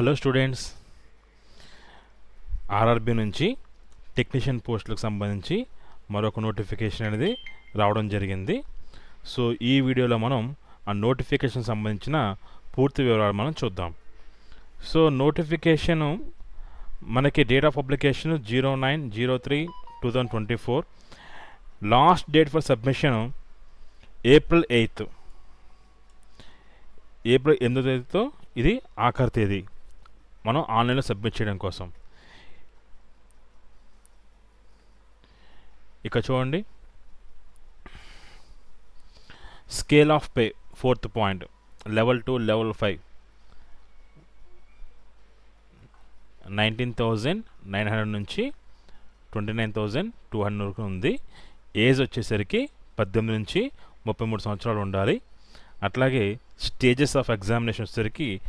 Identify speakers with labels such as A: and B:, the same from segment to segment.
A: Hello students R R B నుంచి technician పోస్టులకు సంబంధించి మరొక నోటిఫికేషన్ అనేది రావడం జరిగింది. సో ఈ వీడియోలో మనం ఆ నోటిఫికేషన్ సంబంధించిన పూర్తి వివరాలు మనం చూద్దాం. సో నోటిఫికేషన్ మనకి date of application zero nine zero three two thousand twenty four last date for submission April eighth April ఎనిమిదో తేదీతో ఇది ఆఖరి తేదీ. మనం ఆన్లైన్లో సబ్మిట్ చేయడం కోసం. ఇక చూడండి. Scale of pay fourth point. Level two level five. Nineteen thousand nine hundred నుంచి twenty nine thousand two hundred వరకు ఉంది. ఏజ్ వచ్చేసరికి పద్దెనిమిది నుంచి ముప్పై మూడు సంవత్సరాలు ఉండాలి. అట్లాగే స్టేజెస్ ఆఫ్ ఎగ్జామినేషన్ వచ్చేసరికి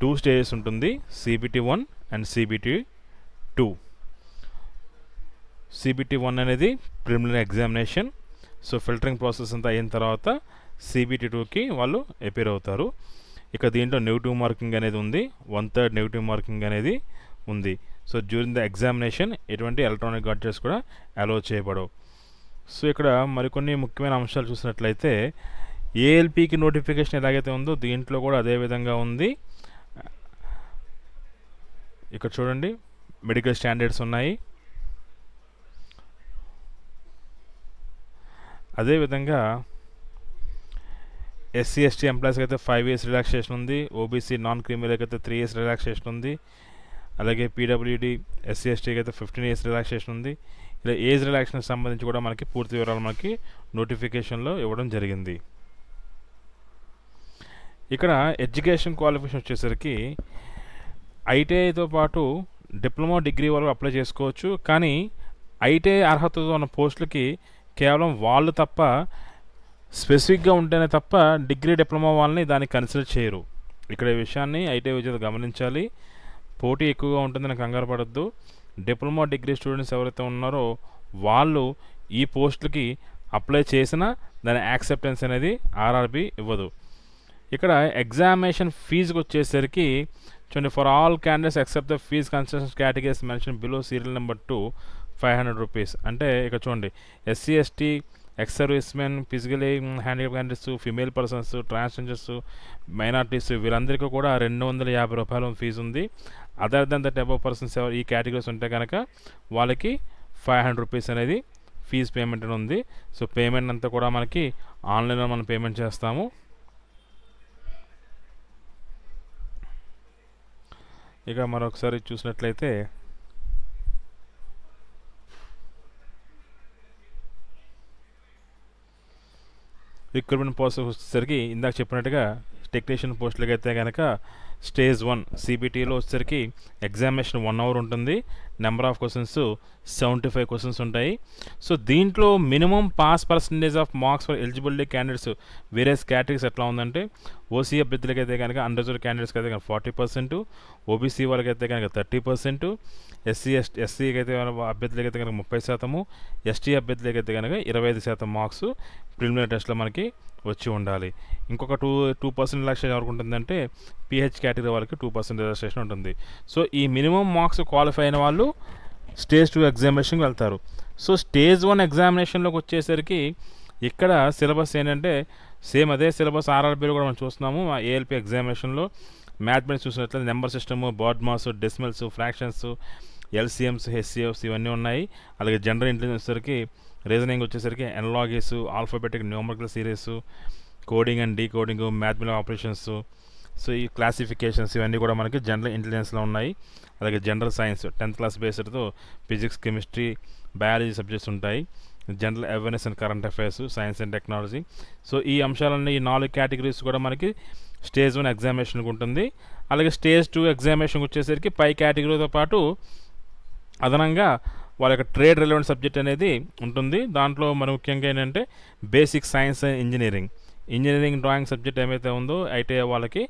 A: టూ స్టేజెస్ ఉంటుంది. CBT one and CBT two CBT one అనేది preliminary examination so filtering process అంతా అయిన తర్వాత సిబిటి టూకి వాళ్ళు అపేర్ అవుతారు. ఇక దీంట్లో నెగిటివ్ మార్కింగ్ అనేది ఉంది. వన్ థర్డ్ నెగిటివ్ మార్కింగ్ అనేది ఉంది. సో డ్యూరింగ్ ద ఎగ్జామినేషన్ ఎటువంటి ఎలక్ట్రానిక్ గాడ్జెట్స్ కూడా అలో చేయబడవు. సో ఇక్కడ మరికొన్ని ముఖ్యమైన అంశాలు చూసినట్లయితే ఏఎల్పికి నోటిఫికేషన్ ఎలాగైతే ఉందో దీంట్లో కూడా అదే విధంగా ఉంది. ఇక్కడ చూడండి. మెడికల్ స్టాండర్డ్స్ ఉన్నాయి. అదేవిధంగా ఎస్సీ ఎస్టీ ఎంప్లాయీస్కి అయితే ఫైవ్ ఇయర్స్ రిలాక్సేషన్ ఉంది. ఓబీసీ నాన్ క్రిమినల్కి అయితే త్రీ ఇయర్స్ రిలాక్సేషన్ ఉంది. అలాగే పీడబ్ల్యూడి ఎస్సీ ఎస్టీకి అయితే ఫిఫ్టీన్ ఇయర్స్ రిలాక్సేషన్ ఉంది. ఇలా ఏజ్ రిలాక్సేషన్ సంబంధించి కూడా మనకి పూర్తి వివరాలు మనకి నోటిఫికేషన్లో ఇవ్వడం జరిగింది. ఇక్కడ ఎడ్యుకేషన్ క్వాలిఫికేషన్ వచ్చేసరికి ఐటీఐతో పాటు డిప్లొమా డిగ్రీ వరకు అప్లై చేసుకోవచ్చు. కానీ ఐటీఐ అర్హతతో ఉన్న పోస్టులకి కేవలం వాళ్ళు తప్ప స్పెసిఫిక్గా ఉంటేనే తప్ప డిగ్రీ డిప్లొమా వాళ్ళని దాన్ని కన్సిడర్ చేయరు. ఇక్కడ ఈ విషయాన్ని ఐటీఐ విద్యార్థులు గమనించాలి. పోటీ ఎక్కువగా ఉంటుందని కంగారు పడద్దు. డిప్లొమా డిగ్రీ స్టూడెంట్స్ ఎవరైతే ఉన్నారో వాళ్ళు ఈ పోస్టులకి అప్లై చేసినా దాని యాక్సెప్టెన్స్ అనేది ఆర్ఆర్బి ఇవ్వదు. ఇక్కడ ఎగ్జామినేషన్ ఫీజుకి వచ్చేసరికి చూడండి for all candidates except the fees concession categories mention below serial number two five hundred rupees అంటే ఇక్కడ చూడండి SC ST ex servicemen physically handicap candidates female persons transgenders minorities వీరందరికీ కూడా రెండు వందల యాభై రూపాయల ఫీజు ఉంది. Other than that above persons ఎవరు ఈ కేటగిరీస్ ఉంటే కనుక వాళ్ళకి ఫైవ్ హండ్రెడ్ రూపీస్ అనేది ఫీజు పేమెంట్ అని ఉంది. సో పేమెంట్ అంతా కూడా మనకి ఆన్లైన్లో మనం పేమెంట్ చేస్తాము. ఇక మరొకసారి చూసినట్లయితే రిక్రూట్మెంట్ ప్రాసెస్ వచ్చేసరికి ఇందాక చెప్పినట్టుగా టెక్నీషియన్ పోస్టులకి అయితే కనుక స్టేజ్ వన్ సిబిటీలో వచ్చేసరికి ఎగ్జామినేషన్ వన్ అవర్ ఉంటుంది. Number of questions seventy five questions ఉంటాయి. సో దీంట్లో minimum pass percentage of marks for eligibility candidates various categories ఎట్లా ఉందంటే ఓసీ అభ్యర్థులకి అయితే కనుక అన్రిజర్వ్ క్యాండిడేట్స్కి అయితే కనుక ఫార్టీ పర్సెంట్ ఓబీసీ వాళ్ళకి అయితే కనుక థర్టీ పర్సెంట్ ఎస్సీ ఎస్టీ ఎస్సీకి అయితే అభ్యర్థులకి అయితే కనుక ముప్పై శాతము ఎస్టీ అభ్యర్థులకి అయితే కనుక ఇరవై ఐదు శాతం మార్క్స్ ప్రిలిమినరీ టెస్ట్లో మనకి వచ్చి ఉండాలి. ఇంకొక టూ టూ పర్సెంట్ రిలాక్సేషన్ ఎవరికి ఉంటుందంటే పిహెచ్ కేటగిరీ వాళ్ళకి టూ పర్సెంట్ రిలాక్సేషన్ ఉంటుంది. సో ఈ మినిమం మార్క్స్ క్వాలిఫై అయిన వాళ్ళు స్టేజ్ టూ ఎగ్జామినేషన్కి వెళ్తారు. సో స్టేజ్ వన్ ఎగ్జామినేషన్లోకి వచ్చేసరికి ఇక్కడ సిలబస్ ఏంటంటే సేమ్ అదే సిలబస్ ఆర్ఆర్బీలో కూడా మనం చూస్తున్నాము ఏఎల్పి ఎగ్జామినేషన్లో. మ్యాథమెటిక్స్ చూసినట్లయితే number system BODMAS decimals fractions LCMs HCFs ఇవన్నీ ఉన్నాయి. అలాగే జనరల్ ఇంటెలిజెన్స్ వచ్చేసరికి రీజనింగ్ వచ్చేసరికి analogies alphabetic numerical series coding and decoding mathematic operations. So ఈ క్లాసిఫికేషన్స్ ఇవన్నీ కూడా మనకి జనరల్ ఇంటెలిజెన్స్లో ఉన్నాయి. అలాగే జనరల్ సైన్స్ టెన్త్ క్లాస్ బేస్డ్తో ఫిజిక్స్ కెమిస్ట్రీ బయాలజీ సబ్జెక్ట్స్ ఉంటాయి. General awareness and current affairs science and technology. So ఈ అంశాలన్నీ ఈ నాలుగు కేటగిరీస్ కూడా మనకి స్టేజ్ వన్ ఎగ్జామినేషన్కి ఉంటుంది. అలాగే స్టేజ్ టూ ఎగ్జామినేషన్కి వచ్చేసరికి పై కేటగిరీతో పాటు అదనంగా వాళ్ళ యొక్క ట్రేడ్ రిలవెంట్ సబ్జెక్ట్ అనేది ఉంటుంది. దాంట్లో మన ముఖ్యంగా ఏంటంటే basic science and engineering. Engineering drawing subject ఏమైతే ఉందో ఐటీఐ వాళ్ళకి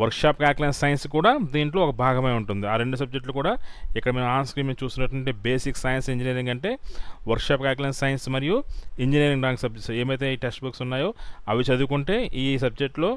A: వర్క్షాప్ క్యాల్కులేషన్ సైన్స్ కూడా దీంట్లో ఒక భాగమే ఉంటుంది. ఆ రెండు సబ్జెక్టులు కూడా ఇక్కడ మేము ఆన్ స్క్రీన్ మీద చూసినటువంటి బేసిక్ సైన్స్ ఇంజనీరింగ్ అంటే వర్క్షాప్ క్యాల్కులేషన్ సైన్స్ మరియు ఇంజనీరింగ్ డ్రాయింగ్ సబ్జెక్ట్స్. ఏమైతే ఈ టెక్స్ట్ బుక్స్ ఉన్నాయో అవి చదువుకుంటే ఈ సబ్జెక్ట్లో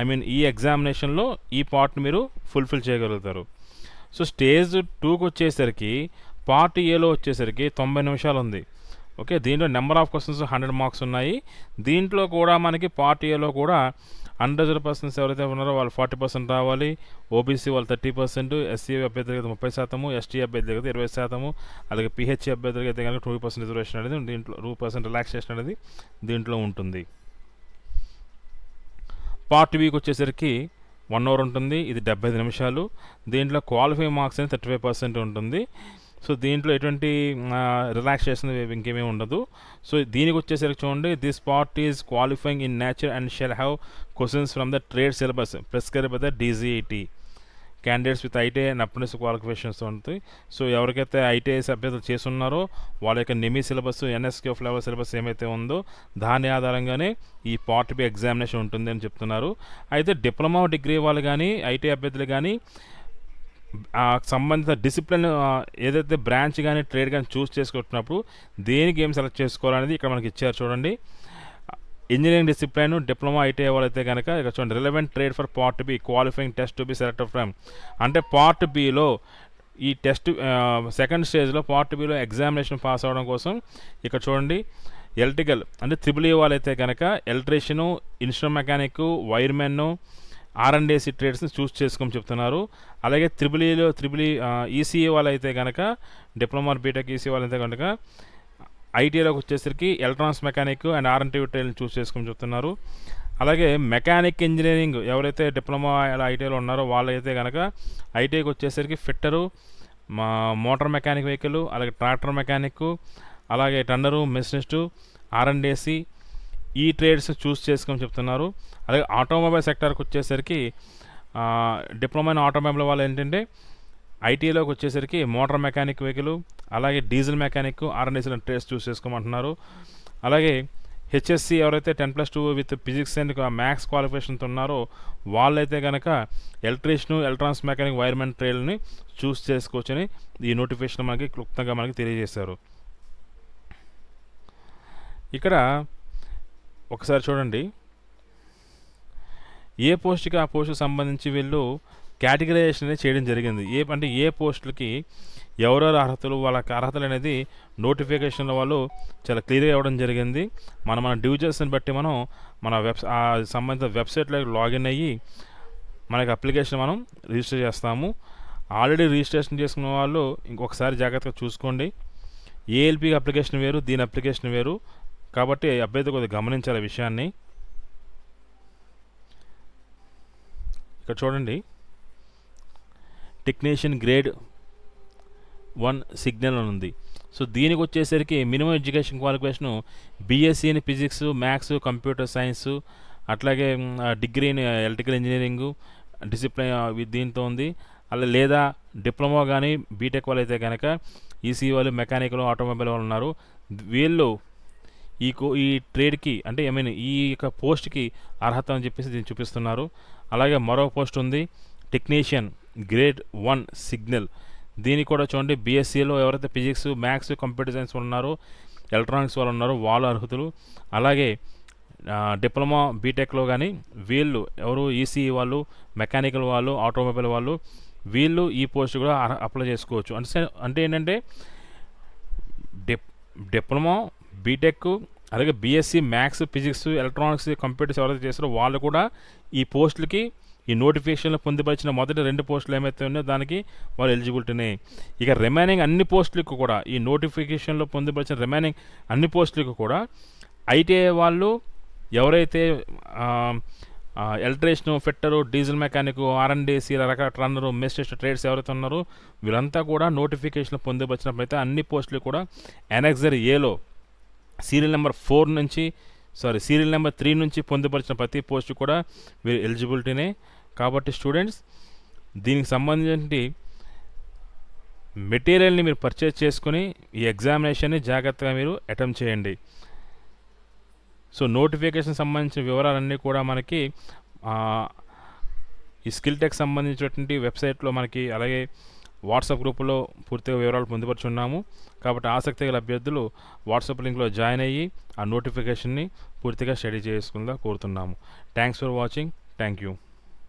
A: ఐ మీన్ ఈ ఎగ్జామినేషన్లో ఈ పార్ట్ని మీరు ఫుల్ఫిల్ చేయగలుగుతారు. సో స్టేజ్ టూకి వచ్చేసరికి పార్ట్ ఏలో వచ్చేసరికి తొంభై నిమిషాలు ఉంది. ఓకే దీంట్లో number of questions hundred marks ఉన్నాయి. దీంట్లో కూడా మనకి పార్ట్ ఏలో కూడా అన్రిజర్వ్ పర్సన్స్ ఎవరైతే ఉన్నారో వాళ్ళు ఫార్టీ పర్సెంట్ రావాలి. ఓబీసీ వాళ్ళు థర్టీ పర్సెంట్ ఎస్సీ అభ్యర్థులకి అయితే ముప్పై శాతము ఎస్టీ అభ్యర్థులకి అయితే ఇరవై శాతము అలాగే పిహెచ్సి అభ్యర్థులకి అయితే కనుక టూ పర్సెంట్ రిజర్వేషన్ అనేది దీంట్లో టూ పర్సెంట్ రిలాక్సేషన్ అనేది దీంట్లో ఉంటుంది. పార్ట్ వీక్ వచ్చేసరికి వన్ అవర్ ఉంటుంది. ఇది డెబ్బై ఐదు నిమిషాలు. దీంట్లో క్వాలిఫై మార్క్స్ అనేది థర్టీ ఫైవ్ పర్సెంట్ ఉంటుంది. సో దీంట్లో ఎటువంటి రిలాక్సేషన్ ఇంకేమీ ఉండదు. సో దీనికి వచ్చేసరికి చూడండి this part is qualifying in nature and shall have questions from the trade syllabus prescribe the DGET candidates with ITI and apprentice qualifications ఉంటాయి. సో ఎవరికైతే ఐటీఐ అభ్యర్థులు చేస్తున్నారో వాళ్ళ యొక్క నెమీ సిలబస్ ఎన్ఎస్కే ఫ్లేవర్ సిలబస్ ఏమైతే ఉందో దాని ఆధారంగానే ఈ పార్ట్ బి ఎగ్జామినేషన్ ఉంటుంది అని చెప్తున్నారు. అయితే డిప్లొమా డిగ్రీ వాళ్ళు కానీ ఐటీఐ అభ్యర్థులు కానీ సంబంధిత డిసిప్లిన్ ఏదైతే బ్రాంచ్ కానీ ట్రేడ్ కానీ చూస్ చేసుకుంటున్నప్పుడు దేనికి ఏం సెలెక్ట్ చేసుకోవాలనేది ఇక్కడ మనకి ఇచ్చారు చూడండి. ఇంజనీరింగ్ డిసిప్లిన్ డిప్లొమా ఐటీఐ వాళ్ళైతే కనుక ఇక్కడ చూడండి relevant trade for part B qualifying test to be select from. అంటే పార్ట్ బిలో ఈ టెస్ట్ సెకండ్ స్టేజ్లో పార్ట్ బిలో ఎగ్జామినేషన్ పాస్ అవ్వడం కోసం ఇక్కడ చూడండి ఎలక్ట్రికల్ అంటే త్రిబుల్ ఈ వాళ్ళైతే కనుక electrician instrument mechanic wireman or ట్రేడ్స్ని choose చేసుకోమని చెప్తున్నారు. అలాగే త్రిబులీలో త్రిబులీ ఈసీఏ అయితే కనుక డిప్లొమా బీటెక్ ఈసీఏ వాళ్ళు అయితే కనుక ఐటీఐలోకి వచ్చేసరికి electronics mechanic and RNT and ట్రేడ్ని choose చేసుకోమని చెప్తున్నారు. అలాగే మెకానిక్ ఇంజనీరింగ్ ఎవరైతే డిప్లొమా ఐటీఐలో ఉన్నారో వాళ్ళైతే కనుక ఐటీఐకి వచ్చేసరికి ఫిట్టరు మా మోటార్ మెకానిక్ వెహికల్ అలాగే ట్రాక్టర్ మెకానిక్ అలాగే టండరు మెషినిస్టు ఆర్ ఈ ట్రేడ్స్ చూస్ చేసుకోమని చెప్తున్నారు. అలాగే ఆటోమొబైల్ సెక్టర్కి వచ్చేసరికి డిప్లొమా ఇన్ ఆటోమొబైల్ వాళ్ళు ఏంటంటే ఐటీలోకి వచ్చేసరికి మోటార్ మెకానిక్ వెహికల్ అలాగే diesel mechanic RNSL trades choose చేసుకోమంటున్నారు. అలాగే హెచ్ఎస్సి ఎవరైతే ten plus two with physics and maths క్వాలిఫికేషన్తో ఉన్నారో వాళ్ళైతే కనుక ఎలక్ట్రీషియన్ ఎలక్ట్రానిక్స్ మెకానిక్ వైర్మెన్ ట్రేడ్ని చూస్ చేసుకోవచ్చని ఈ నోటిఫికేషన్ మనకి క్లుప్తంగా మనకి తెలియజేశారు. ఇక్కడ ఒకసారి చూడండి. ఏ పోస్ట్కి ఆ పోస్ట్కి సంబంధించి వీళ్ళు కేటగిరైజేషన్ అనేది చేయడం జరిగింది. ఏ అంటే ఏ పోస్టులకి ఎవరెవరు అర్హతలు వాళ్ళకి అర్హతలు అనేది నోటిఫికేషన్లో వాళ్ళు చాలా క్లియర్గా ఇవ్వడం జరిగింది. మన మన డివిజన్స్ని బట్టి మనం మన వెబ్ ఆ సంబంధిత వెబ్సైట్లో లాగిన్ అయ్యి మనకి అప్లికేషన్ మనం రిజిస్టర్ చేస్తాము. ఆల్రెడీ రిజిస్ట్రేషన్ చేసుకున్న వాళ్ళు ఇంకొకసారి జాగ్రత్తగా చూసుకోండి. ఏఎల్పి అప్లికేషన్ వేరు దీని అప్లికేషన్ వేరు. కాబట్టి అభ్యర్థి కొద్దిగా గమనించాలి విషయాన్ని. ఇక్కడ చూడండి. టెక్నీషియన్ గ్రేడ్ వన్ సిగ్నల్ అని ఉంది. సో దీనికి వచ్చేసరికి minimum education qualification BSc in physics maths computer science అట్లాగే degree in electrical engineering discipline దీంతో ఉంది. అలా లేదా డిప్లొమా కానీ బీటెక్ వాళ్ళు అయితే కనుక ఈసీ వాళ్ళు మెకానికల్ ఆటోమొబైల్ వాళ్ళు ఉన్నారు. వీళ్ళు ఈ కో ఈ ట్రేడ్కి అంటే ఐ మీన్ ఈ యొక్క పోస్ట్కి అర్హత అని చెప్పేసి దీన్ని చూపిస్తున్నారు. అలాగే మరో పోస్ట్ ఉంది టెక్నీషియన్ గ్రేడ్ వన్ సిగ్నల్. దీనికి కూడా చూడండి బీఎస్సీలో ఎవరైతే ఫిజిక్స్ మ్యాథ్స్ కంప్యూటర్ సైన్స్ ఉన్నారో ఎలక్ట్రానిక్స్ వాళ్ళు ఉన్నారో వాళ్ళు అర్హతలు. అలాగే డిప్లొమా బీటెక్లో కానీ వీళ్ళు ఎవరు ఈసీ వాళ్ళు మెకానికల్ వాళ్ళు ఆటోమొబైల్ వాళ్ళు వీళ్ళు ఈ పోస్ట్ కూడా అప్లై చేసుకోవచ్చు. అంటే అంటే ఏంటంటే డిప్ డిప్లొమా బీటెక్ అలాగే BSc maths physics electronics computers ఎవరైతే చేస్తారో వాళ్ళు కూడా ఈ పోస్టులకి ఈ నోటిఫికేషన్లో పొందుపరిచిన మొదటి రెండు పోస్టులు ఏమైతే ఉన్నాయో దానికి వాళ్ళు ఎలిజిబిలిటీనే ఇక రిమైనింగ్ అన్ని పోస్టులకు కూడా ఈ నోటిఫికేషన్లో పొందుపరిచిన రిమైనింగ్ అన్ని పోస్టులకు కూడా ఐటీఐ వాళ్ళు ఎవరైతే electrician fitter diesel mechanic RNDC రకరకాల ట్రన్నరు మెస్టెస్ట్ ట్రేడ్స్ ఎవరైతే ఉన్నారో వీళ్ళంతా కూడా నోటిఫికేషన్ పొందుపరిచినప్పుడైతే అన్ని పోస్టులు కూడా ఎనెక్సర్ ఏలో సీరియల్ నెంబర్ ఫోర్ నుంచి సారీ సీరియల్ నెంబర్ త్రీ నుంచి పొందుపరిచిన ప్రతి పోస్ట్ కూడా మీరు ఎలిజిబిలిటీనే. కాబట్టి స్టూడెంట్స్ దీనికి సంబంధించి మెటీరియల్ని మీరు పర్చేజ్ చేసుకుని ఈ ఎగ్జామినేషన్ని జాగ్రత్తగా మీరు అటెంప్ట్ చేయండి. సో నోటిఫికేషన్ సంబంధించిన వివరాలన్నీ కూడా మనకి ఈ స్కిల్ టెక్ సంబంధించినటువంటి వెబ్సైట్లో మనకి అలాగే వాట్సాప్ గ్రూపులో పూర్తిగా వివరాలు పొందుపరుచున్నాము. కాబట్టి ఆసక్తి గల అభ్యర్థులు వాట్సాప్ లింక్లో జాయిన్ అయ్యి ఆ నోటిఫికేషన్ని పూర్తిగా స్టడీ చేసుకుందా కోరుతున్నాము. Thanks for watching thank you